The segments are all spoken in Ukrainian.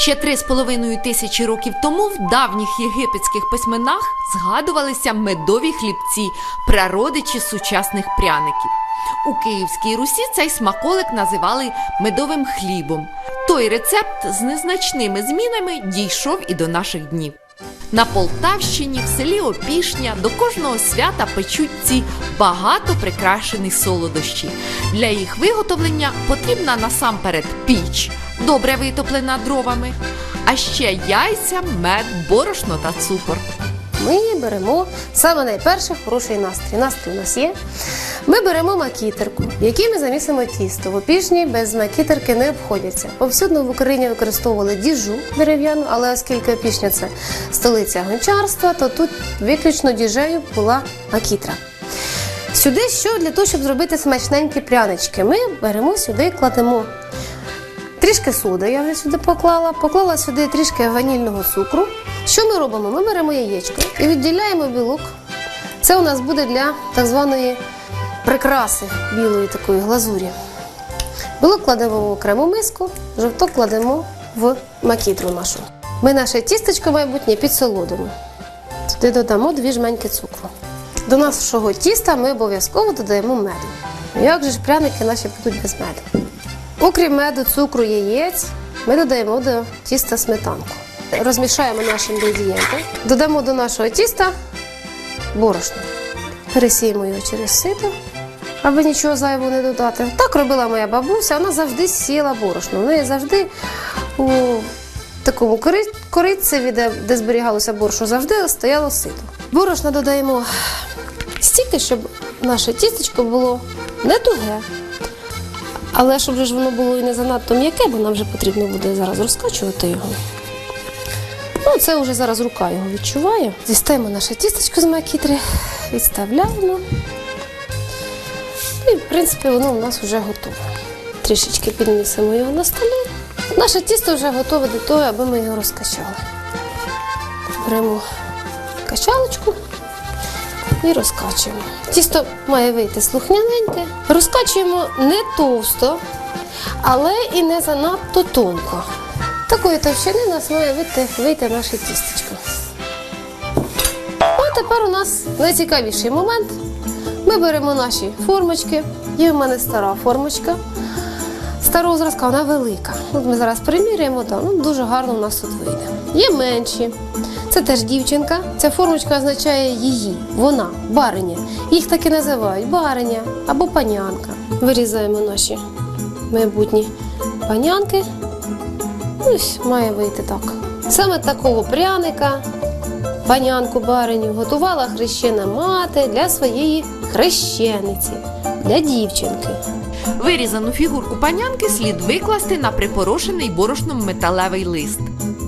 Ще три з половиною тисячі років тому в давніх єгипетських письменах згадувалися медові хлібці, прародичі сучасних пряників. У Київській Русі цей смаколик називали медовим хлібом. Той рецепт з незначними змінами дійшов і до наших днів. На Полтавщині, в селі Опішня, до кожного свята печуть ці багато прикрашені солодощі. Для їх виготовлення потрібна насамперед піч, добре витоплена дровами, а ще яйця, мед, борошно та цукор. Ми беремо саме найперше хороший настрій. Настрій у нас є. Ми беремо макітерку, в якій ми замісимо тісто. В опішні без макітерки не обходяться. Повсюдно в Україні використовували діжу дерев'яну, але оскільки опішня це столиця гончарства, то тут виключно діжею була макітра. Сюди що для того, щоб зробити смачненькі прянички, ми беремо сюди, кладемо Трішки соди я вже сюди поклала, поклала сюди трішки ванільного цукру. Що ми робимо? Ми беремо яєчко і відділяємо білок. Це у нас буде для так званої прикраси білої такої глазурі. Білок кладемо в окрему миску, жовток кладемо в макітру нашу. Ми наше тістечко майбутнє підсолодимо. Туди додамо дві жменьки цукру. До нашого тіста ми обов'язково додаємо меду. Як же ж пряники наші будуть без меду? Окрім меду, цукру, яєць, ми додаємо до тіста сметанку. Розмішаємо наші інгредієнти. Додамо до нашого тіста борошно. Пересіємо його через сито, аби нічого зайвого не додати. Так робила моя бабуся, вона завжди сіла борошно. В неї завжди у такому кори- корицеві, де, де зберігалося борошно, завжди стояло сито. Борошна додаємо стільки, щоб наше тістечко було не туге, але щоб ж воно було і не занадто м'яке, бо нам вже потрібно буде зараз розкачувати його. Ну, це вже зараз рука його відчуває. Дістаємо наше тістечко з макітри, відставляємо. І, в принципі, воно у нас вже готове. Трішечки піднісемо його на столі. Наше тісто вже готове до того, аби ми його розкачали. Беремо качалочку і розкачуємо. Тісто має вийти слухняненьке. Розкачуємо не товсто, але і не занадто тонко. Такої товщини у нас має вийти, вийти наше тістечко. А тепер у нас найцікавіший момент. Ми беремо наші формочки. Є в мене стара формочка. Старого зразка вона велика. От ми зараз приміряємо, да, ну, дуже гарно у нас тут вийде. Є менші. Це теж дівчинка. Ця формочка означає її, вона, бариня. Їх так і називають бариня або панянка. Вирізаємо наші майбутні панянки. Ось має вийти так. Саме такого пряника, панянку бариню, готувала хрещена мати для своєї хрещениці, для дівчинки. Вирізану фігурку панянки слід викласти на припорошений борошном металевий лист.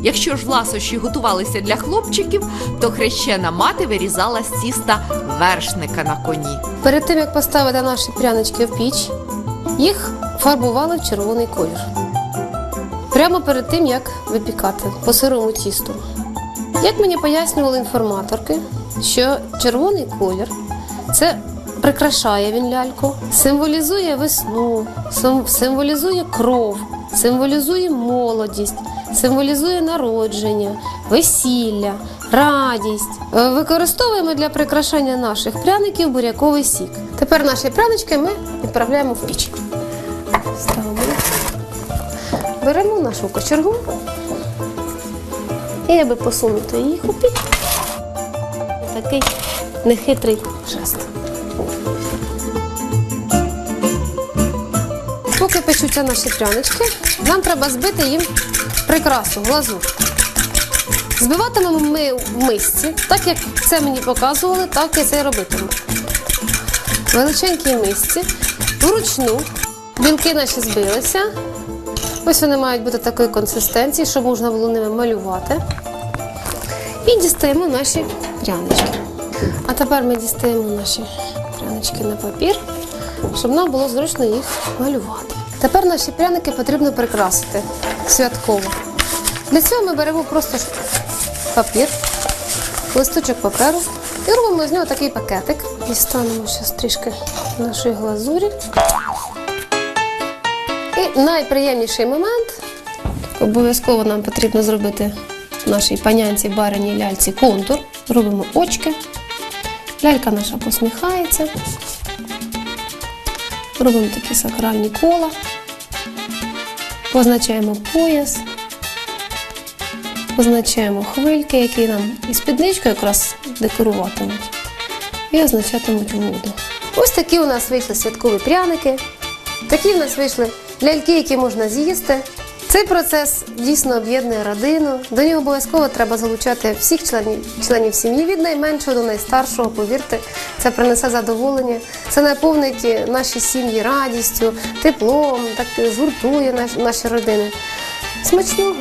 Якщо ж ласощі готувалися для хлопчиків, то хрещена мати вирізала з тіста вершника на коні. Перед тим як поставити наші прянички в піч, їх фарбували в червоний колір. Прямо перед тим, як випікати по сирому тісту. Як мені пояснювали інформаторки, що червоний колір це прикрашає він ляльку, символізує весну, символізує кров, символізує молодість, символізує народження, весілля, радість. Е, Використовуємо для прикрашання наших пряників буряковий сік. Тепер наші прянички ми відправляємо в піч. Ставимо. Беремо нашу кочергу і аби посунути їх у піч. Такий нехитрий жест. Поки печуться наші прянички, нам треба збити їм прикрасу, глазур. Збиватимемо ми в мисці, так як це мені показували, так я це і робитиму. Величенькій мисці, вручну. Білки наші збилися. Ось вони мають бути такої консистенції, щоб можна було ними малювати. І дістаємо наші прянички. А тепер ми дістаємо наші прянички на папір, щоб нам було зручно їх малювати. Тепер наші пряники потрібно прикрасити святково. Для цього ми беремо просто папір, листочок паперу і робимо з нього такий пакетик. Дістанемо зараз трішки нашої глазурі. І найприємніший момент, Обов'язково нам потрібно зробити нашій панянці бариній ляльці контур. Робимо очки. Лялька наша посміхається. Робимо такі сакральні кола. Позначаємо пояс. Позначаємо хвильки, які нам і спідничкою якраз декоруватимуть. І означатимуть воду. Ось такі у нас вийшли святкові пряники. Такі в нас вийшли ляльки, які можна з'їсти. Цей процес дійсно об'єднує родину. До нього обов'язково треба залучати всіх членів, членів сім'ї від найменшого до найстаршого. Повірте, це принесе задоволення. Це наповнить наші сім'ї радістю, теплом, так згуртує наш- наші родини. Смачного!